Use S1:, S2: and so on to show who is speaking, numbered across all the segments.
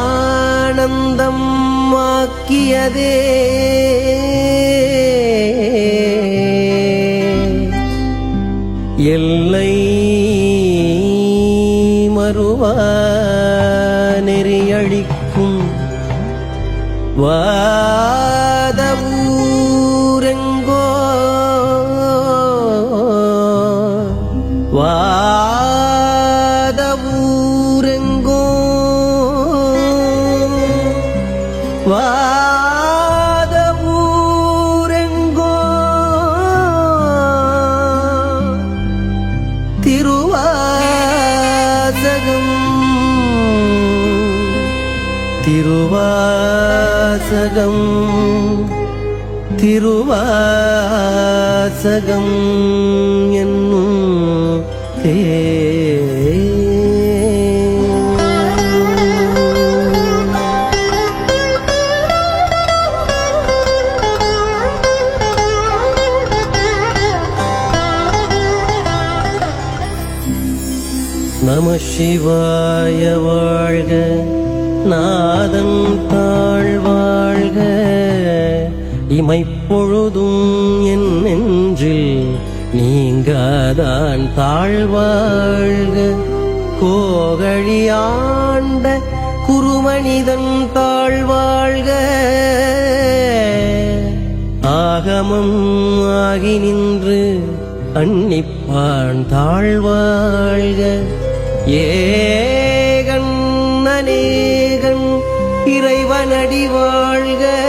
S1: ആനന്ദം മാക്കിയതേ வாசகம் என்னும் தே நம சிவாய வாழ்க நாதன் தாழ் வாழ்க. இமைப்பொழுதும் நீங்காதான் தாழ்வாழ்க. கோகழியாண்ட குருமனிதன் தாழ்வாழ்க. ஆகமம் ஆகி நின்று அன்னிப்பான் தாழ்வாழ்க. ஏகன் அநேகன் இறைவனடி வாழ்க.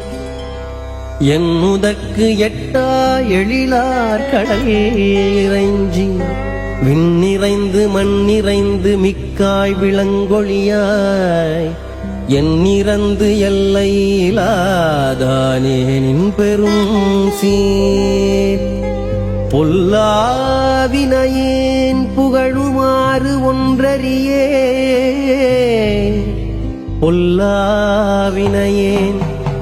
S1: என்னுதற்கு எட்டா எழிலார் கடல் இறைஞ்சி விண்ணிறைந்து மண்ணிறைந்து மிக்காய் விளங்கொழியாய் எண்ணிறந்து எல்லையிலாதானே நின் பெரும் சீர். பொல்லாவினையேன் புகழுமாறு ஒன்றறியே பொல்லாவினையேன்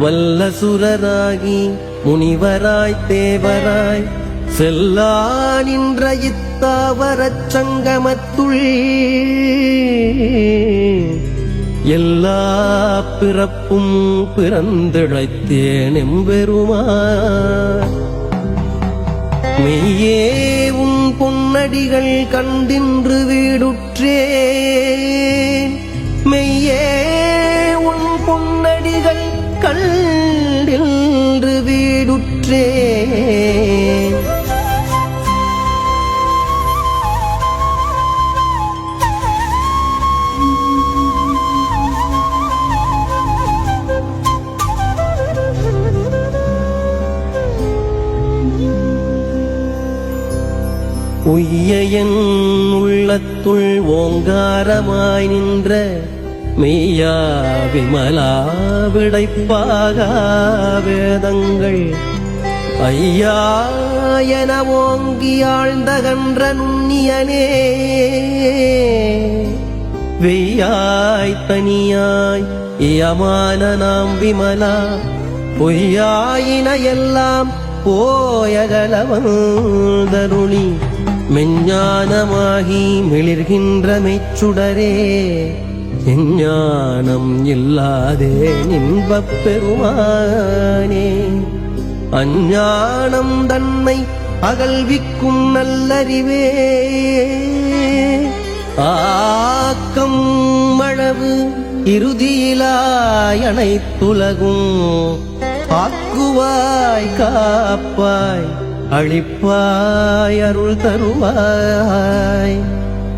S1: வல்லசுரராகி முனிவராய் தேவராய் செல்லா நின்ற இத்தாவரச் சங்கமத்துள். எல்லா பிறப்பும் பிறந்திழைத்தேன் எம்பெருமா மெய்யே உன் பொன்னடிகள் கண்டின்று வீடுற்றே மெய்யே கண்டின்று வீடுற்றே. உய்ய என் உள்ளத்துள் ஓங்காரமாய் நின்ற மெய்யா விமலா விடைப்பாக வேதங்கள். ஐயா என ஓங்கி ஆழ்ந்தகன்ற நுண்ணியனே வெய்யாய் தனியாய் இயமான நாம் விமலா. பொய்யாயின எல்லாம் போயகலவந்தருளி மெஞ்ஞானமாகி மிளிர்கின்ற மெச்சுடரே எஞ்ஞானம் இல்லாதே இன்பப் பெருமானே. அஞ்ஞானம் தன்னை அகல்விக்கும் நல்லறிவே. ஆக்கம் அளவு இறுதியிலாயனை துலகும் ஆக்குவாய் காப்பாய் அழிப்பாய் அருள் தருவாய்.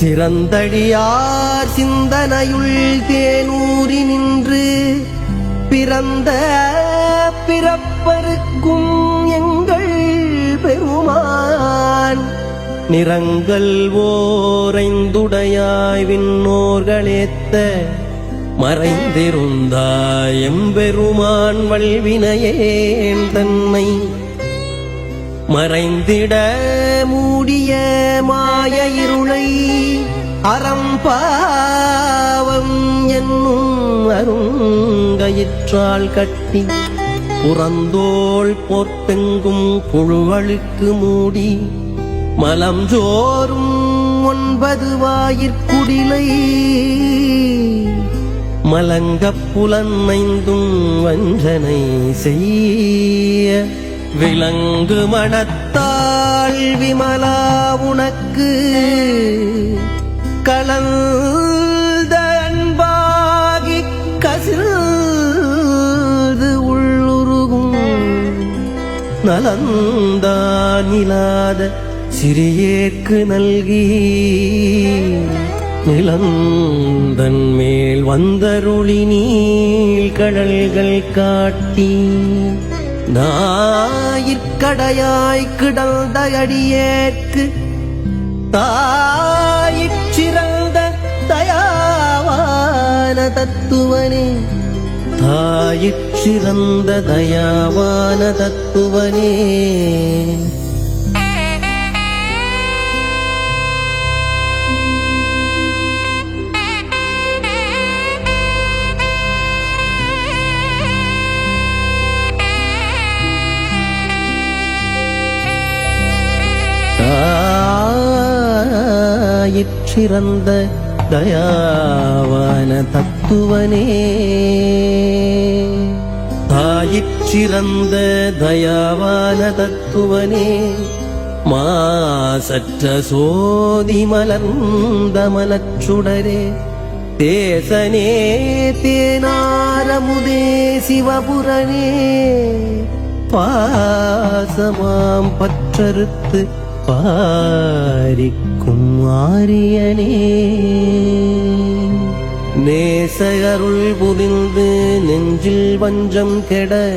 S1: சிறந்தடியார் சிந்தனையுள் தேனூறி நின்று பிறந்த பிறப்பருக்கும் எங்கள் பெருமான். நிறங்கள் ஓரைந்துடையாய் விண்ணோர்களேத்த மறைந்திருந்தாய் எம்பெருமான் வல்வினையேன் தன்னை. மறைந்திட மூடிய மாய இருளை அறம்பாவம் என்னும் அருங்கயிற்றால் கட்டி புறந்தோள் போர்த்தெங்கும் புழுவழுக்கு மூடி மலம் ஜோறும் ஒன்பது வாயிற்குடிலை மலங்கப் புலன்மைந்தும் வஞ்சனை செய்ய விலங்கு மனத்தாள் விமலா உனக்கு கலந்த அன்பாகி கசிந்து உள்ளுருகும் நலந்தானிலாத சிறியேற்கு நல்கி நிலந்தன் மேல் வந்தருளி நீள் கடல்கள் காட்டி நாயிற்கடையாய் கிடந்த அடியேற்கு தா ஞான தத்துவனே. தாயிற்றிறந்த தயாவான தத்துவனே. தாயிற்றிறந்த தயாவான தத்துவனே தாயிற்றிறந்த தயாவான தத்துவனே மாசற்ற சோதி மலர்ந்த மலச்சுடரே தேசனே தேனாரமுதே சிவபுரனே பாசமாம் பற்றறுத்து பாரிக்கும் ஆரியனே. நேசகருள் புரிந்து நெஞ்சில் வஞ்சம் கெட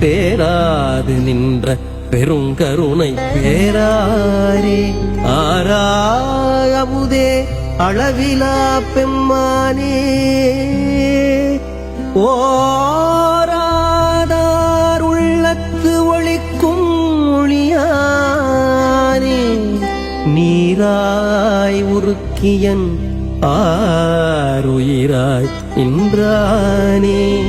S1: பேராது நின்ற பெருங்கருணை பேராரே. ஆராயமுதே அளவிலா பெம்மானே. ஓ நீராய் உருக்கியன் ஆருயிராய் இன்றானே.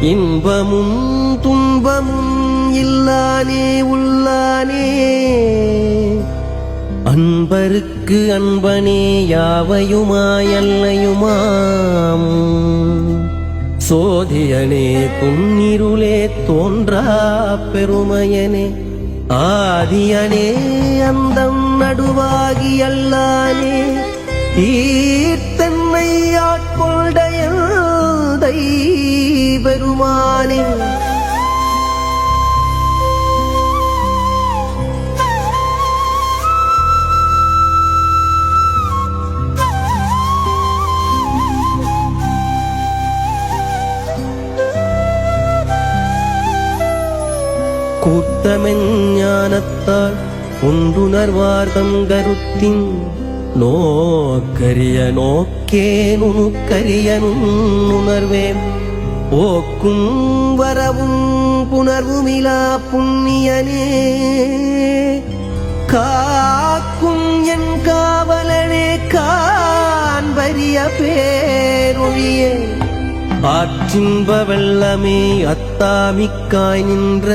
S1: இன்பமும் துன்பமும் இல்லானே உள்ளானே. அன்பருக்கு அன்பனே யாவையுமாயல்லையுமாம் சோதியனே புன்னிருளே தோன்றா பெருமையனே. ஆதியனே அந்தம் நடுவாகி அல்லானே ஈர்த்தன்னை ஆட்கொண்டைய பெருமானே. ஞானத்தால் உண்டுணர்வார்தம் கருத்தின் நோக்கரிய நோக்கே நுணுக்கரிய நுண்ணுணர்வேன். ஓக்கும் வரவும் புணர்வுமிலா புண்ணியனே. காக்கும் என் காவலனே காண்பரிய பேரொழியே. ஆற்றின்ப வெள்ளமே அத்தாமிக்காய் நின்ற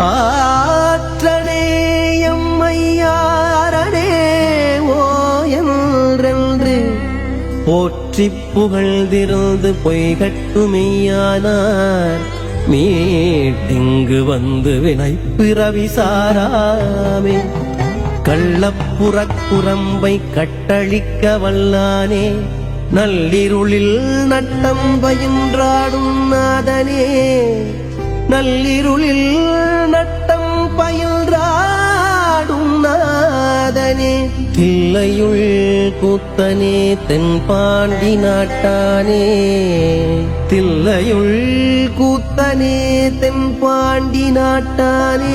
S1: ஆற்றனேயம் ஐயாரனே ஓ என்றென்று போற்றி புகழ்ந்திருந்து பொய்கட்டுமையானார் மீட்டிங்கு வந்து வினை பிறவி சாராமே. கள்ளப்புறக்குரம்பை கட்டழிக்க வல்லானே. நள்ளிருளில் நட்டம் பயின்றாடும் நாதனே. நள்ளிருளில் நட்டம் பயின்றாடும் நாதனே. தில்லையுள் கூத்தனே தென்பாண்டி நாட்டானே. தில்லையுள் கூத்தனே தென்பாண்டி நாட்டானே.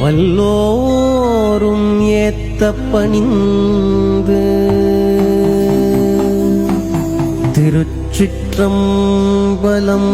S1: வல்லோரும் ஏத்த பணிந்து திருச்சிற்றம்பலம்